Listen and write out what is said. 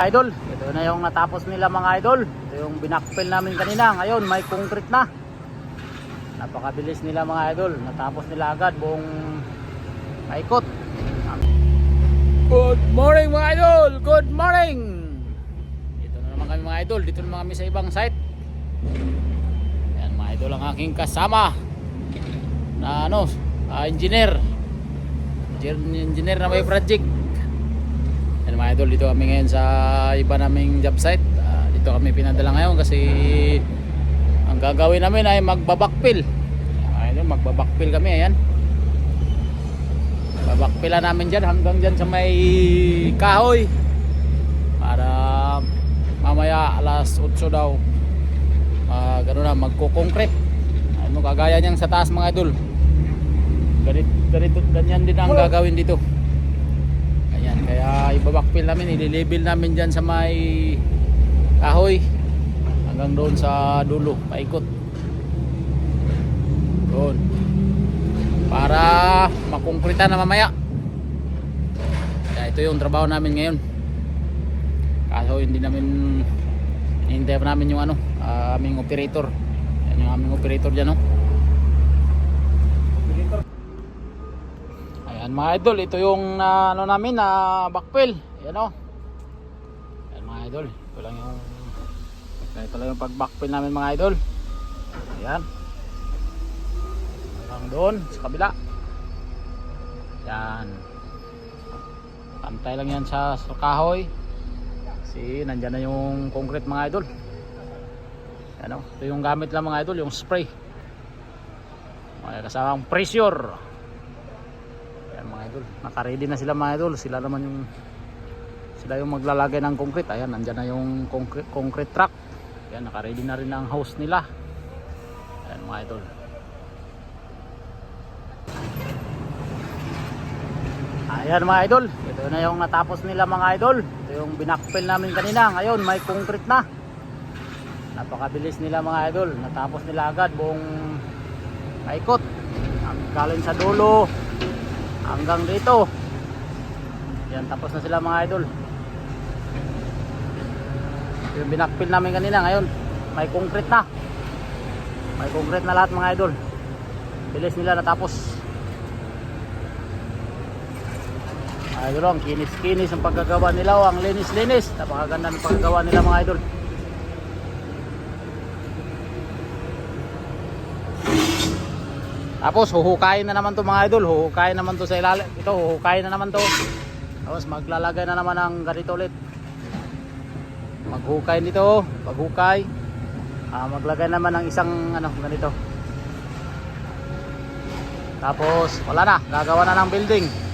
Idol, ito na yung natapos nila mga idol. Ito yung binakpil namin kanina. Ngayon, may concrete na. Napakabilis nila mga idol. Natapos nila agad buong paikot. Good morning mga idol! Good morning! Dito na naman kami mga idol. Dito naman kami sa ibang site. Yan mga idol ang aking kasama. Na ano, engineer. Engineer engineer na may project. Mga idol, dito kami ngayon sa iba naming job site. Ah, dito kami pinadala ngayon kasi ang gagawin namin ay magbabakpil. Mga idol, magbabakpil kami, ayan. Babakpila namin dyan hanggang dyan sa may kahoy. Para mamaya alas 8 daw. Uh, gano'n na, magko-concrete. Ano, kagaya niyang sa taas mga idol. Ganito, ganito, ganyan din ang gagawin dito. Kaya ibabakpil namin, ililibel namin dyan sa may kahoy hanggang doon sa dulo, paikot. Doon. Para makonkreta na mamaya. Kaya ito yung trabaho namin ngayon. Kaso hindi namin hinihintay namin yung ano, aming operator. Yan yung aming operator dyan, no? Ayan mga idol, ito yung na, ano namin na backfill. Ayan o. Ayan mga idol, ito lang yung ito lang yung pag backfill namin mga idol. Ayan. Hanggang doon sa kabila. Ayan. Pantay lang yan sa, sa kahoy. Kasi nandyan na yung concrete mga idol. Ayan o. Ito yung gamit lang mga idol, yung spray. May kasamang pressure. Idol. Naka-ready na sila mga idol. Sila naman yung sila yung maglalagay ng concrete. Ayan, nandyan na yung concrete, concrete truck. Ayan, naka-ready na rin ang house nila. Ayan mga idol. Ayan mga idol. Ito na yung natapos nila mga idol. Ito yung binakpil namin kanina. Ngayon, may concrete na. Napakabilis nila mga idol. Natapos nila agad buong paikot. Ang galing sa dulo hanggang dito. Yan, tapos na sila mga idol. Yung binakpil namin kanina. Ngayon, may concrete na. May concrete na lahat mga idol. Bilis nila natapos. Idol, ang kinis-kinis ang pagkagawa nila. oh, Ang linis-linis. Napakaganda ng pagkagawa nila mga idol. Tapos huhukayin na naman to mga idol, huhukayin naman to sa ilalim. Ito huhukayin na naman to. Tapos maglalagay na naman ng ganito ulit. Maghukay nito, paghukay. Ah, maglagay naman ng isang ano ganito. Tapos wala na, gagawa na ng building.